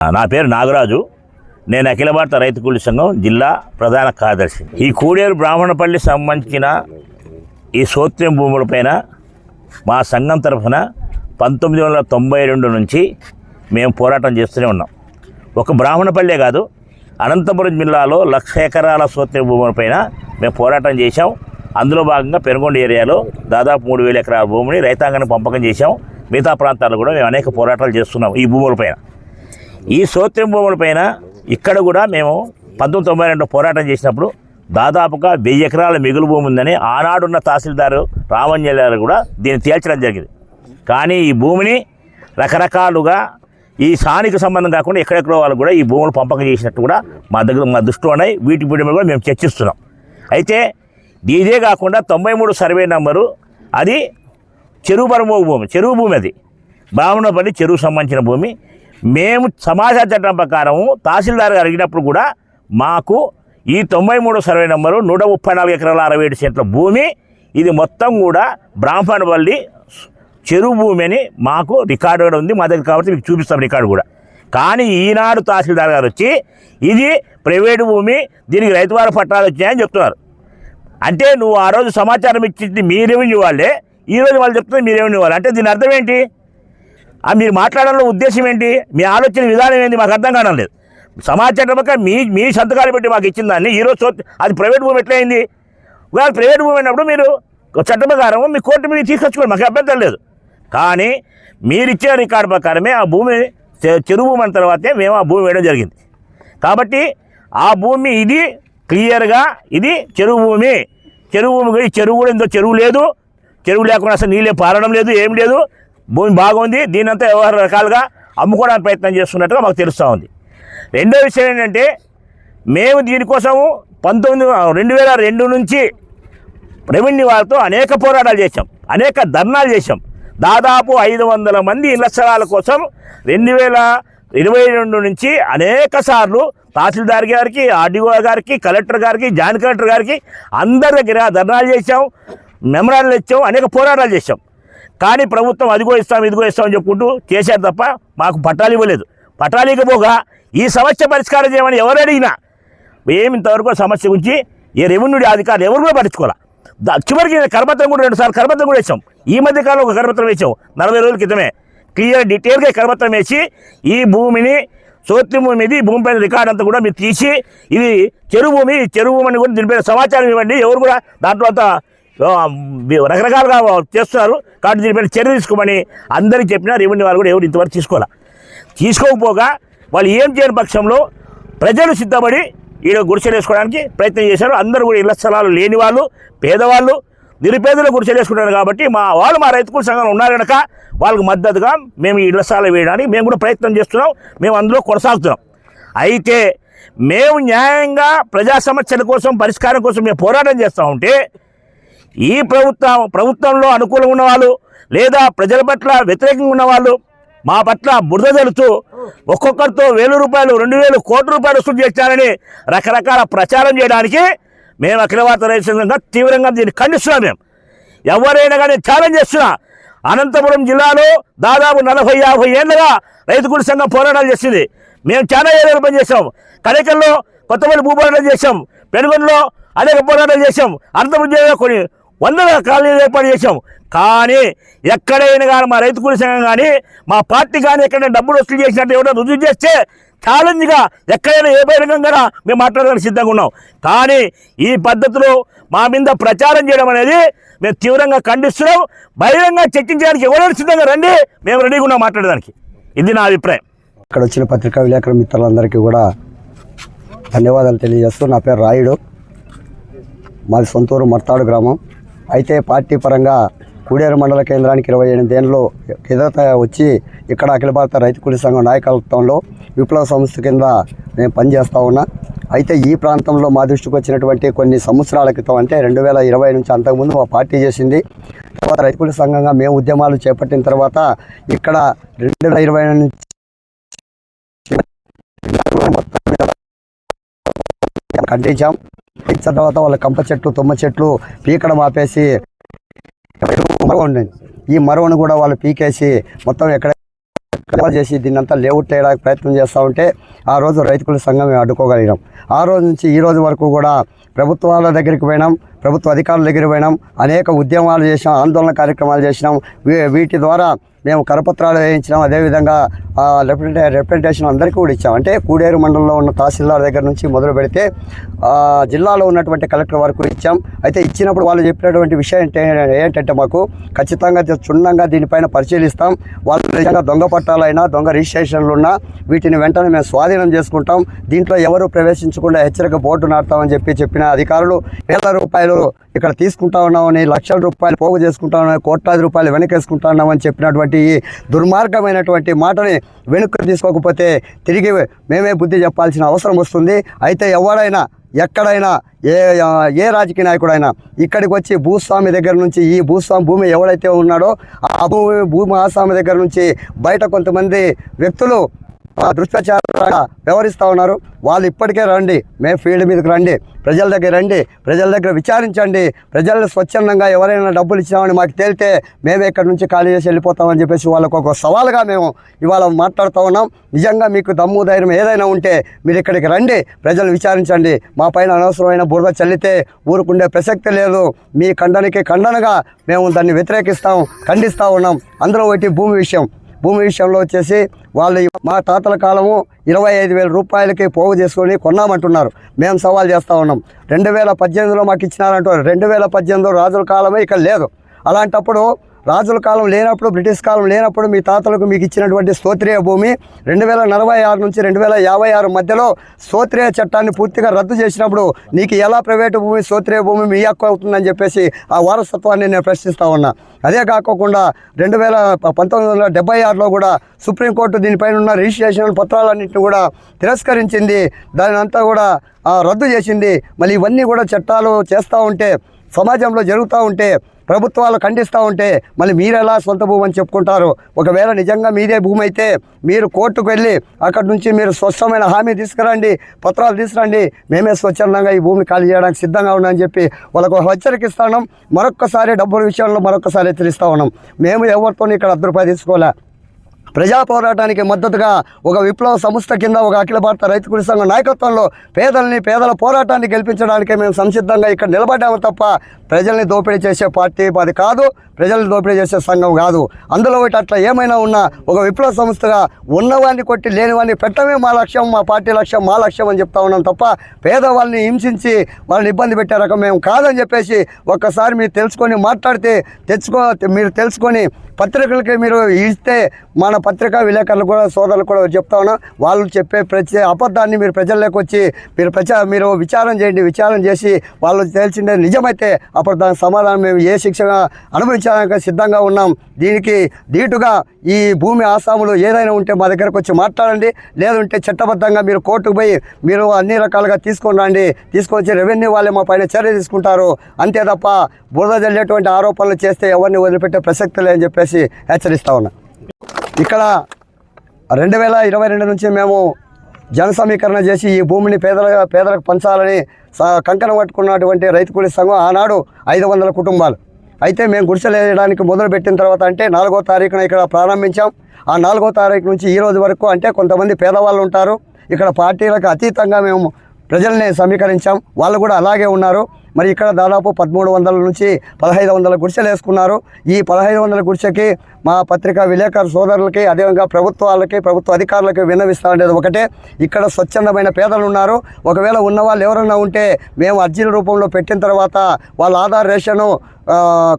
నా పేరు నాగరాజు. నేను అఖిల భారత రైతు కూలి సంఘం జిల్లా ప్రధాన కార్యదర్శి. ఈ కూడేరు బ్రాహ్మణపల్లి సంబంధించిన ఈ సోత్యం భూములపైన మా సంఘం తరఫున పంతొమ్మిది వందల తొంభై రెండు నుంచి మేము పోరాటం చేస్తూనే ఉన్నాం. ఒక బ్రాహ్మణపల్లె కాదు అనంతపురం జిల్లాలో లక్ష ఎకరాల సోత్య భూములపైన మేము పోరాటం చేశాం. అందులో భాగంగా పెనుగొండ ఏరియాలో దాదాపు మూడు వేల ఎకరాల భూమిని రైతాంగానికి పంపకం చేశాం. మిగతా ప్రాంతాల్లో కూడా మేము అనేక పోరాటాలు చేస్తున్నాం ఈ భూములపైన ఈ సోత్రి భూముల పైన ఇక్కడ కూడా మేము పంతొమ్మిది తొంభై రెండు పోరాటం చేసినప్పుడు దాదాపుగా వెయ్యి ఎకరాల మిగులు భూమి ఉందని ఆనాడున్న తహసీల్దారు రామంజల్ కూడా దీన్ని తేల్చడం జరిగింది. కానీ ఈ భూమిని రకరకాలుగా ఈ స్థానిక సంబంధం కాకుండా ఎక్కడెక్కడో వాళ్ళు కూడా ఈ భూములు పంపకం చేసినట్టు కూడా మా దగ్గర మా దృష్టిలో ఉన్నాయి. వీటి వీటి మీద కూడా మేము చర్చిస్తున్నాం. అయితే ఇదే కాకుండా తొంభై మూడు సర్వే నంబరు అది చెరువు పరమోగు భూమి చెరువు భూమి అది. బ్రాహ్మణపల్లి చెరువు సంబంధించిన భూమి. మేము సమాచార చట్టం ప్రకారం తహసీల్దార్ గారు అడిగినప్పుడు కూడా మాకు ఈ తొంభై మూడు సర్వే నెంబరు నూట ముప్పై నాలుగు ఎకరాల అరవై ఏడు సెంట్ల భూమి ఇది మొత్తం కూడా బ్రాహ్మణపల్లి చెరువు భూమి అని మాకు రికార్డు కూడా ఉంది మా దగ్గర కాబట్టి మీకు చూపిస్తాం రికార్డు కూడా. కానీ ఈనాడు తహసీల్దార్ గారు వచ్చి ఇది ప్రైవేటు భూమి దీనికి రైతువారి పట్టాలు వచ్చాయని చెప్తున్నారు. అంటే నువ్వు ఆ రోజు సమాచారం ఇచ్చింది మీ రెవెన్యూ వాళ్ళే ఈ రోజు వాళ్ళు చెప్తుంది మీ రెవెన్యూ వాళ్ళు అంటే దీని అర్థం ఏంటి? మీరు మాట్లాడడంలో ఉద్దేశం ఏంటి? మీ ఆలోచన విధానం ఏంటి మాకు అర్థం కావడం లేదు. సమాచారం మీ మీ సంతకాలు పెట్టి మాకు ఇచ్చిన దాన్ని ఈరోజు అది ప్రైవేట్ భూమి ఎట్లా అయింది ఒకవేళ ప్రైవేట్ భూమి అయినప్పుడు మీరు చట్ట ప్రకారం మీ కోర్టు మీద తీసుకొచ్చుకోండి మాకు అభ్యంతరం లేదు. కానీ మీరు ఇచ్చిన రికార్డు ప్రకారమే ఆ భూమి చె- చెరువు భూమి అయిన తర్వాతే మేము ఆ భూమి వేయడం జరిగింది. కాబట్టి ఆ భూమి ఇది క్లియర్గా ఇది చెరువు భూమి. చెరువు భూమి చెరువు కూడా ఇందులో చెరువు లేదు. చెరువు లేకుండా అసలు నీళ్ళే పారడం లేదు ఏం లేదు. భూమి బాగుంది దీనంతా వ్యవహార రకాలుగా అమ్ముకోవడానికి ప్రయత్నం చేస్తున్నట్టుగా మాకు తెలుస్తూ ఉంది. రెండో విషయం ఏంటంటే మేము దీనికోసము పంతొమ్మిది రెండు వేల రెండు నుంచి రెవెన్యూ వారితో అనేక పోరాటాలు చేశాం అనేక ధర్నాలు చేశాం. దాదాపు ఐదు వందల మంది ఇళ్ళ స్థలాల కోసం రెండు వేల ఇరవై రెండు నుంచి అనేక సార్లు తహసీల్దార్ గారికి ఆర్డీఓ గారికి కలెక్టర్ గారికి జాయింట్ కలెక్టర్ గారికి అందరి దగ్గర ధర్నాలు చేశాం మెమరాలు ఇచ్చాం అనేక పోరాటాలు చేశాం. కానీ ప్రభుత్వం అదిగో ఇస్తాం ఇదిగో ఇస్తాం అని చెప్పుకుంటూ చేశారు తప్ప మాకు పట్టాలు ఇవ్వలేదు. పట్టాలు ఇవ్వబోగా ఈ సమస్య పరిష్కారం చేయమని ఎవరు అడిగినా ఏమి ఇంతవరకు సమస్య గురించి ఏ రెవెన్యూ అధికారులు ఎవరు కూడా పట్టించుకోవాలి. చివరికి కరపత్రం కూడా రెండు సార్లు కరపత్రం కూడా వేసాం ఈ మధ్య కాలంలో ఒక కరపత్రం వేసాం నలభై రోజుల క్రితమే. క్లియర్ డీటెయిల్గా కరపత్రం వేసి ఈ భూమిని సోత్రి భూమి ఇది భూమి రికార్డ్ అంతా కూడా మీరు తీసి ఇది చెరువు భూమి చెరువు భూమి అని కూడా దీనిపైన సమాచారం ఇవ్వండి. ఎవరు కూడా దాంట్లో అంతా రకరకాలుగా చేస్తున్నారు. కాబట్టి దీనిపైన చర్య తీసుకోమని అందరికీ చెప్పినా రెవెన్యూ వాళ్ళు కూడా ఎవరు ఇంతవరకు తీసుకోవాలి? తీసుకోకపోగా వాళ్ళు ఏం చేయని పక్షంలో ప్రజలు సిద్ధపడి ఈడ గుడిసెలు వేసుకోవడానికి ప్రయత్నం చేశారు. అందరూ కూడా ఇళ్ళ స్థలాలు లేని వాళ్ళు పేదవాళ్ళు నిరుపేదలు గుడిసెలు వేసుకుంటారు కాబట్టి మా వాళ్ళు మా రైతుకుల సంఘంలో ఉన్నారు కనుక వాళ్ళకి మద్దతుగా మేము ఈ ఇళ్ళ స్థలాలు వేయడానికి మేము కూడా ప్రయత్నం చేస్తున్నాం. మేము అందులో కొనసాగుతున్నాం. అయితే మేము న్యాయంగా ప్రజా సమస్యల కోసం పరిష్కారం కోసం మేము పోరాటం చేస్తూ ఉంటే ఈ ప్రభుత్వం ప్రభుత్వంలో అనుకూలంగా ఉన్నవాళ్ళు లేదా ప్రజల పట్ల వ్యతిరేకంగా ఉన్నవాళ్ళు మా పట్ల బురద తెలుతూ ఒక్కొక్కరితో వేల రూపాయలు రెండు వేలు కోట్ల రూపాయలు వసూలు చేస్తారని రకరకాల ప్రచారం చేయడానికి మేము అఖిల భారత రైతు సంఘంగా తీవ్రంగా దీన్ని ఖండిస్తున్నాం మేము. ఎవరైనా కానీ ఛాలెంజ్ చేస్తున్నా అనంతపురం జిల్లాలో దాదాపు నలభై యాభై ఏళ్ళగా రైతు కూలి సంఘం పోరాటాలు చేసింది. మేము చాలా ఏరియాలు పనిచేసాం కడకల్లో కొత్తమంది భూ పోరాటం చేశాం. పెనుగొండలో అనేక పోరాటాలు చేశాం. అనంతపురం జిల్లాలో కొన్ని వందల కాలనీలు ఏర్పాటు చేశాం. కానీ ఎక్కడైనా కానీ మా రైతు కూలి సంఘం కానీ మా పార్టీ కానీ ఎక్కడైనా డబ్బులు వసూలు చేసినట్టు ఎవరైనా రుజువు చేస్తే ఛాలెంజ్గా ఎక్కడైనా ఏ బహిరంగంగా మేము మాట్లాడడానికి సిద్ధంగా ఉన్నాం. కానీ ఈ పద్ధతిలో మా మీద ప్రచారం చేయడం అనేది మేము తీవ్రంగా ఖండిస్తున్నాం. బహిరంగ చర్చించడానికి ఎవరైనా సిద్ధంగా రండి మేము రెడీగా ఉన్నాం మాట్లాడడానికి. ఇది నా అభిప్రాయం. ఇక్కడ వచ్చిన పత్రికా విలేకరుల మిత్రులందరికీ కూడా ధన్యవాదాలు తెలియజేస్తూ నా పేరు రాయుడు. మాది సొంతూరు మర్తాడు గ్రామం. అయితే పార్టీ పరంగా కూడేరు మండల కేంద్రానికి ఇరవై ఎనిమిదేళ్ళు కిందట వచ్చి ఇక్కడ అఖిల భారత రైతు కూలీ సంఘం నాయకత్వంలో విప్లవ సంస్థ కింద నేను పనిచేస్తూ ఉన్నా. అయితే ఈ ప్రాంతంలో మా దృష్టికి వచ్చినటువంటి కొన్ని సంవత్సరాల క్రితం అంటే రెండు వేల ఇరవై నుంచి అంతకుముందు మా పార్టీ చేసింది. తర్వాత రైతు కూలీ సంఘంగా మేము ఉద్యమాలు చేపట్టిన తర్వాత ఇక్కడ రెండు వేల ఇరవై నుంచి కట్టించాం ఇచ్చిన తర్వాత వాళ్ళ కంప చెట్లు తుమ్మ చెట్లు పీకడం ఆపేసి ఉండండి ఈ మరువును కూడా వాళ్ళు పీకేసి మొత్తం ఎక్కడ చేసి దీన్ని అంతా లేఅవుట్ చేయడానికి ప్రయత్నం చేస్తూ ఉంటే ఆ రోజు రైతుల సంఘం మేము అడ్డుకోగలిగినాం ఆ రోజు నుంచి ఈ రోజు వరకు కూడా ప్రభుత్వాల దగ్గరికి పోయినాం ప్రభుత్వ అధికారుల దగ్గరికి పోయినాం అనేక ఉద్యమాలు చేసినాం ఆందోళన కార్యక్రమాలు చేసినాం. వీటి ద్వారా మేము కరపత్రాలు వేయించినాం. అదేవిధంగా రిప్రజెంటే రిప్రజెంటేషన్ అందరికీ కూడా ఇచ్చాం. అంటే కూడేరు మండలంలో ఉన్న తహసీల్దార్ దగ్గర నుంచి మొదలు పెడితే జిల్లాలో ఉన్నటువంటి కలెక్టర్ వరకు ఇచ్చాం. అయితే ఇచ్చినప్పుడు వాళ్ళు చెప్పినటువంటి విషయం ఏంటంటే మాకు ఖచ్చితంగా క్షుణ్ణంగా దీనిపైన పరిశీలిస్తాం. వాళ్ళు నిజంగా దొంగ పట్టాలైనా దొంగ రిజిస్ట్రేషన్లు ఉన్నా వీటిని వెంటనే మేము స్వాధీనం చేసుకుంటాం. దీంట్లో ఎవరు ప్రవేశించకుండా హెచ్చరిక బోర్డు నాటుతామని చెప్పి చెప్పిన అధికారులు వేల రూపాయలు ఇక్కడ తీసుకుంటా ఉన్నామని లక్షల రూపాయలు పోగు చేసుకుంటా ఉన్నామని కోట్లాది రూపాయలు వెనకేసుకుంటా ఉన్నామని చెప్పినటువంటి ఈ దుర్మార్గమైనటువంటి మాటని వెనుక తీసుకోకపోతే తిరిగి మేమే బుద్ధి చెప్పాల్సిన అవసరం వస్తుంది. అయితే ఎవడైనా ఎక్కడైనా ఏ ఏ రాజకీయ నాయకుడైనా ఇక్కడికి వచ్చి భూస్వామి దగ్గర నుంచి ఈ భూస్వామి భూమి ఎవడైతే ఉన్నాడో ఆ భూమి భూమి ఆస్వామి దగ్గర నుంచి బయట కొంతమంది వ్యక్తులు దుష్ప్రచారంగా వ్యవహరిస్తూ ఉన్నారు. వాళ్ళు ఇప్పటికే రండి. మేము ఫీల్డ్ మీదకి రండి. ప్రజల దగ్గర రండి. ప్రజల దగ్గర విచారించండి. ప్రజలు స్వచ్ఛందంగా ఎవరైనా డబ్బులు ఇచ్చినామని మాకు తేలితే మేము ఇక్కడ నుంచి ఖాళీ చేసి వెళ్ళిపోతామని చెప్పేసి వాళ్ళకు ఒక సవాలుగా మేము ఇవాళ మాట్లాడుతూ ఉన్నాం. నిజంగా మీకు దమ్ము ధైర్యం ఏదైనా ఉంటే మీరు ఇక్కడికి రండి. ప్రజలు విచారించండి. మా పైన అనవసరమైన బురద చల్లితే ఊరుకుండే ప్రసక్తి లేదు. మీ ఖండనకి ఖండనగా మేము దాన్ని వ్యతిరేకిస్తాం ఖండిస్తూ ఉన్నాం. అందులో ఒకటి భూమి విషయం. భూమి విషయంలో వచ్చేసి వాళ్ళు మా తాతల కాలము ఇరవై ఐదు వేల రూపాయలకి పోగు చేసుకొని కొన్నామంటున్నారు. మేము సవాల్ చేస్తూ ఉన్నాం. రెండు వేల పద్దెనిమిదిలో మాకు ఇచ్చినారంటారు రెండు వేల పద్దెనిమిదిలో రాజుల కాలమే ఇక్కడ లేదు. అలాంటప్పుడు రాజుల కాలం లేనప్పుడు బ్రిటిష్ కాలం లేనప్పుడు మీ తాతలకు మీకు ఇచ్చినటువంటి స్తోత్రియ భూమి రెండు వేల నలభై ఆరు నుంచి రెండు వేల యాభై ఆరు మధ్యలో స్తోత్రియ చట్టాన్ని పూర్తిగా రద్దు చేసినప్పుడు నీకు ఎలా ప్రైవేటు భూమి స్తోత్రియ భూమి మీ హక్కు అవుతుందని చెప్పేసి ఆ వారసత్వాన్ని నేను ప్రశ్నిస్తూ ఉన్నా. అదే కాకోకుండా రెండు వేల పంతొమ్మిది వందల డెబ్బై ఆరులో కూడా సుప్రీంకోర్టు దీనిపైన ఉన్న రిజిస్ట్రేషన్ పత్రాలన్నింటినీ కూడా తిరస్కరించింది. దాని అంతా కూడా రద్దు చేసింది. మళ్ళీ ఇవన్నీ కూడా చట్టాలు చేస్తూ ఉంటే సమాజంలో జరుగుతూ ఉంటే ప్రభుత్వాలు ఖండిస్తూ ఉంటే మళ్ళీ మీరెలా సొంత భూమి అని చెప్పుకుంటారు? ఒకవేళ నిజంగా మీదే భూమి అయితే మీరు కోర్టుకు వెళ్ళి అక్కడి నుంచి మీరు స్వచ్ఛమైన హామీ తీసుకురండి పత్రాలు తీసుకురండి మేమే స్వచ్ఛందంగా ఈ భూమిని ఖాళీ చేయడానికి సిద్ధంగా ఉన్నామని చెప్పి వాళ్ళకు హెచ్చరికిస్తాం మరొకసారి మరొక్కసారి డబ్బుల విషయంలో మరొకసారి హెచ్చరిస్తూ ఉన్నాం. మేము ఎవరితోనూ ఇక్కడ అర్ధ రూపాయలు తీసుకోలే. ప్రజా పోరాటానికి మద్దతుగా ఒక విప్లవ సంస్థ కింద ఒక అఖిల భారత రైతు కుల సంఘం నాయకత్వంలో పేదల్ని పేదల పోరాటాన్ని గెలిపించడానికే మేము సంసిద్ధంగా ఇక్కడ నిలబడ్డాము తప్ప ప్రజల్ని దోపిడీ చేసే పార్టీ అది కాదు ప్రజల్ని దోపిడీ చేసే సంఘం కాదు. అందులో ఒకటి అట్లా ఏమైనా ఉన్నా ఒక విప్లవ సంస్థగా ఉన్నవాడిని కొట్టి లేనివాడిని పెట్టమే మా లక్ష్యం మా పార్టీ లక్ష్యం మా లక్ష్యం అని చెప్తా ఉన్నాం తప్ప పేదవాళ్ళని హింసించి వాళ్ళని ఇబ్బంది పెట్టే రకం మేము కాదని చెప్పేసి ఒక్కసారి మీరు తెలుసుకొని మాట్లాడితే తెచ్చుకో మీరు తెలుసుకొని పత్రికలకి మీరు ఇస్తే మన పత్రికా విలేకరులు కూడా సోదరులు కూడా చెప్తా ఉన్నాం వాళ్ళు చెప్పే ప్రతి అబద్ధాన్ని మీరు ప్రజల్లోకి వచ్చి మీరు ప్రచారం మీరు విచారం చేయండి విచారం చేసి వాళ్ళు తెలిసిందే నిజమైతే అప్పుడు దానికి సమాధానం మేము ఏ శిక్షణ అనుభవించడానికి సిద్ధంగా ఉన్నాం. దీనికి ధీటుగా ఈ భూమి ఆసాములు ఏదైనా ఉంటే మా దగ్గరకు వచ్చి మాట్లాడండి. లేదంటే చట్టబద్ధంగా మీరు కోర్టుకు పోయి మీరు అన్ని రకాలుగా తీసుకొని రండి. తీసుకొచ్చి రెవెన్యూ వాళ్ళే మా పైన చర్య తీసుకుంటారు. అంతే తప్ప బురద జల్లేటువంటి ఆరోపణలు చేస్తే ఎవరిని వదిలిపెట్టే ప్రసక్తి లేదని చెప్పేసి హెచ్చరిస్తా ఉన్నా. ఇక్కడ రెండు వేల ఇరవై రెండు నుంచి మేము జన సమీకరణ చేసి ఈ భూమిని పేదల పేదలకు పంచాలని స- కంకణం పట్టుకున్నటువంటి రైతు కూలీ సంఘం ఆనాడు ఐదు వందల కుటుంబాలు. అయితే మేము గుడిసెలు వేయడానికి మొదలు పెట్టిన తర్వాత అంటే నాలుగో తారీఖున ఇక్కడ ప్రారంభించాం. ఆ నాలుగో తారీఖు నుంచి ఈ రోజు వరకు అంటే కొంతమంది పేదవాళ్ళు ఉంటారు. ఇక్కడ పార్టీలకు అతీతంగా మేము ప్రజల్ని సమీకరించాం. వాళ్ళు కూడా అలాగే ఉన్నారు. మరి ఇక్కడ దాదాపు పదమూడు వందల నుంచి పదహైదు వందల గుడిసెలు వేసుకున్నారు. ఈ పదహైదు వందల గుడిసెకి మా పత్రికా విలేకరు సోదరులకి అదేవిధంగా ప్రభుత్వాలకి ప్రభుత్వ అధికారులకి విన్నవిస్తా ఉండేది ఒకటే. ఇక్కడ స్వచ్ఛందమైన పేదలు ఉన్నారు. ఒకవేళ ఉన్న వాళ్ళు ఎవరైనా ఉంటే మేము అర్జీల రూపంలో పెట్టిన తర్వాత వాళ్ళ ఆధార్ రేషను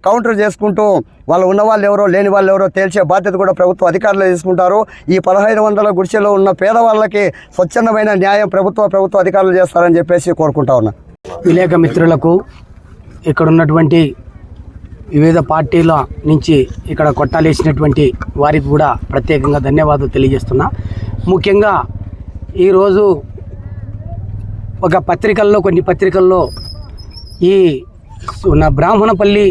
కౌంటర్ చేసుకుంటూ వాళ్ళు ఉన్న వాళ్ళు ఎవరో లేని వాళ్ళు ఎవరో తేల్చే బాధ్యత కూడా ప్రభుత్వ అధికారులు తీసుకుంటారు. ఈ పదహైదు వందల గుడిసెలో ఉన్న పేదవాళ్ళకి స్వచ్ఛందమైన న్యాయం ప్రభుత్వ ప్రభుత్వ అధికారులు చేస్తారని చెప్పేసి కోరుకుంటా ఉన్నా. విలేక మిత్రులకు ఇక్కడ ఉన్నటువంటి వివిధ పార్టీల నుంచి ఇక్కడ కొట్టాలేసినటువంటి వారికి కూడా ప్రత్యేకంగా ధన్యవాదాలు తెలియజేస్తున్నా. ముఖ్యంగా ఈరోజు ఒక పత్రికల్లో కొన్ని పత్రికల్లో ఈ నా బ్రాహ్మణపల్లి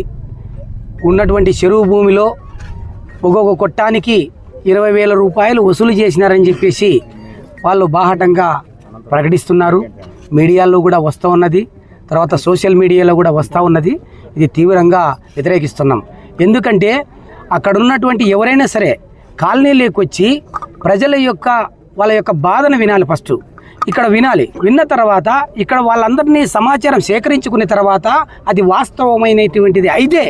ఉన్నటువంటి చెరువు భూమిలో ఒక్కొక్క కొట్టానికి ఇరవై వేల రూపాయలు వసూలు చేసినారని చెప్పేసి వాళ్ళు బాహటంగా ప్రకటిస్తున్నారు. మీడియాలో కూడా వస్తూ ఉన్నది. తర్వాత సోషల్ మీడియాలో కూడా వస్తూ ఉన్నది. ఇది తీవ్రంగా వ్యతిరేకిస్తున్నాం. ఎందుకంటే అక్కడ ఉన్నటువంటి ఎవరైనా సరే కాలనీలోకి వచ్చి ప్రజల యొక్క వాళ్ళ యొక్క బాధను వినాలి ఫస్ట్. ఇక్కడ వినాలి. విన్న తర్వాత ఇక్కడ వాళ్ళందరినీ సమాచారం సేకరించుకున్న తర్వాత అది వాస్తవమైనటువంటిది. అయితే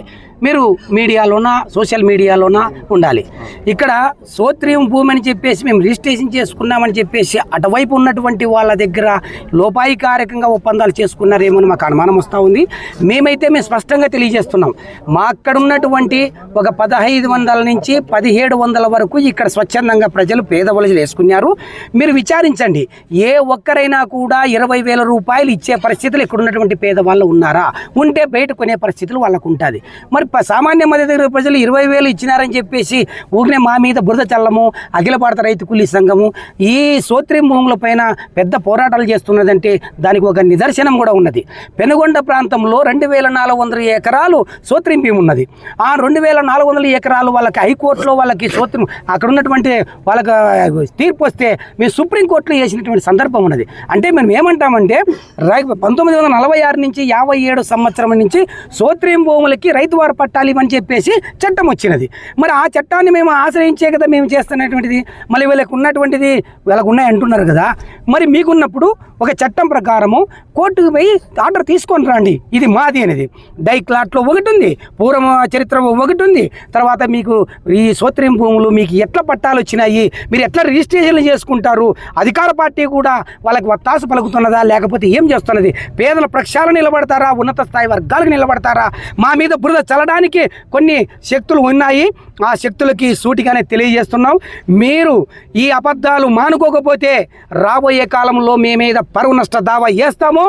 మీరు మీడియాలోన సోషల్ మీడియాలోన ఉండాలి. ఇక్కడ సోత్రియం భూమి అని చెప్పేసి మేము రిజిస్ట్రేషన్ చేసుకున్నామని చెప్పేసి అటువైపు ఉన్నటువంటి వాళ్ళ దగ్గర లోపాయికారకంగా ఒప్పందాలు చేసుకున్నారేమో అని మాకు అనుమానం వస్తూ ఉంది. మేమైతే మేము స్పష్టంగా తెలియజేస్తున్నాం. మా అక్కడ ఉన్నటువంటి ఒక పదహైదు వందల నుంచి పదిహేడు వందల వరకు ఇక్కడ స్వచ్ఛందంగా ప్రజలు పేదవలసలు వేసుకున్నారు. మీరు విచారించండి. ఏ ఒక్కరైనా కూడా ఇరవై వేల రూపాయలు ఇచ్చే పరిస్థితులు ఇక్కడ ఉన్నటువంటి పేదవాళ్ళు ఉన్నారా? ఉంటే బయట కొనే పరిస్థితులు వాళ్ళకు ఉంటుంది. మరి సామాన్య మధ్యతరగతి ప్రజలు ఇరవై వేలు ఇచ్చినారని చెప్పేసి ఊగినే మా మీద బురద చల్లము అఖిల భారత రైతు కూలీ సంఘము ఈ సోత్రి భూముల పైన పెద్ద పోరాటాలు చేస్తున్నదంటే దానికి ఒక నిదర్శనం కూడా ఉన్నది. పెనుగొండ ప్రాంతంలో రెండు వేల నాలుగు వందల ఎకరాలు సోత్రిం భూమి ఉన్నది. ఆ రెండు వేల నాలుగు వందల ఎకరాలు వాళ్ళకి హైకోర్టులో వాళ్ళకి సోత్రం అక్కడ ఉన్నటువంటి వాళ్ళకి తీర్పు వస్తే మేము సుప్రీంకోర్టులో వేసినటువంటి సందర్భం ఉన్నది. అంటే మనం ఏమంటామంటే రై పంతొమ్మిది వందల నలభై ఆరు నుంచి యాభై ఏడు సంవత్సరం నుంచి సోత్రియం భూములకి రైతు వారు పట్టాలి అని చెప్పేసి చట్టం వచ్చినది. మరి ఆ చట్టాన్ని మేము ఆశ్రయించే కదా మేము చేస్తున్నటువంటిది? మళ్ళీ వీళ్ళకి ఉన్నటువంటిది వీళ్ళకు ఉన్నాయి అంటున్నారు కదా. మరి మీకున్నప్పుడు ఒక చట్టం ప్రకారము కోర్టుకు పోయి ఆర్డర్ తీసుకొని రండి. ఇది మాది అనేది. డై క్లాట్లో ఒకటి ఉంది పూర్వ చరిత్ర ఒకటి ఉంది తర్వాత మీకు ఈ సోత్రియం భూములు మీకు ఎట్లా పట్టాలు వచ్చినాయి? మీరు ఎట్లా రిజిస్ట్రేషన్లు చేసుకుంటారు? అధికార పార్టీ కూడా వాళ్ళకి వత్తాసు పలుకుతున్నదా? లేకపోతే ఏం చేస్తున్నది? పేదల ప్రక్షాళన నిలబడతారా? ఉన్నత స్థాయి వర్గాలకు నిలబడతారా? మా మీద బురద చల్లడానికి కొన్ని శక్తులు ఉన్నాయి. ఆ శక్తులకి సూటిగానే తెలియజేస్తున్నాం. మీరు ఈ అబద్ధాలు మానుకోకపోతే రాబోయే కాలంలో మీ మీద పరువు నష్ట దావా వేస్తాము.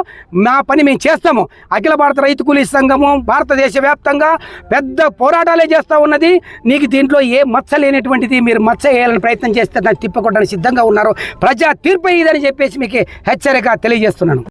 మా పని మేము చేస్తాము. అఖిల భారత రైతు కూలీ సంఘము భారతదేశ వ్యాప్తంగా పెద్ద పోరాటాలే చేస్తూ ఉన్నది. నీకు దీంట్లో ఏ మచ్చ లేనటువంటిది మీరు మచ్చ వేయాలని ప్రయత్నం చేస్తే దాన్ని తిప్పకుండా సిద్ధంగా ఉన్నారు. ప్రజా తీర్పు ఇదని చెప్పేసి మీకు హెచ్చరిక తెలియజేస్తున్నాను.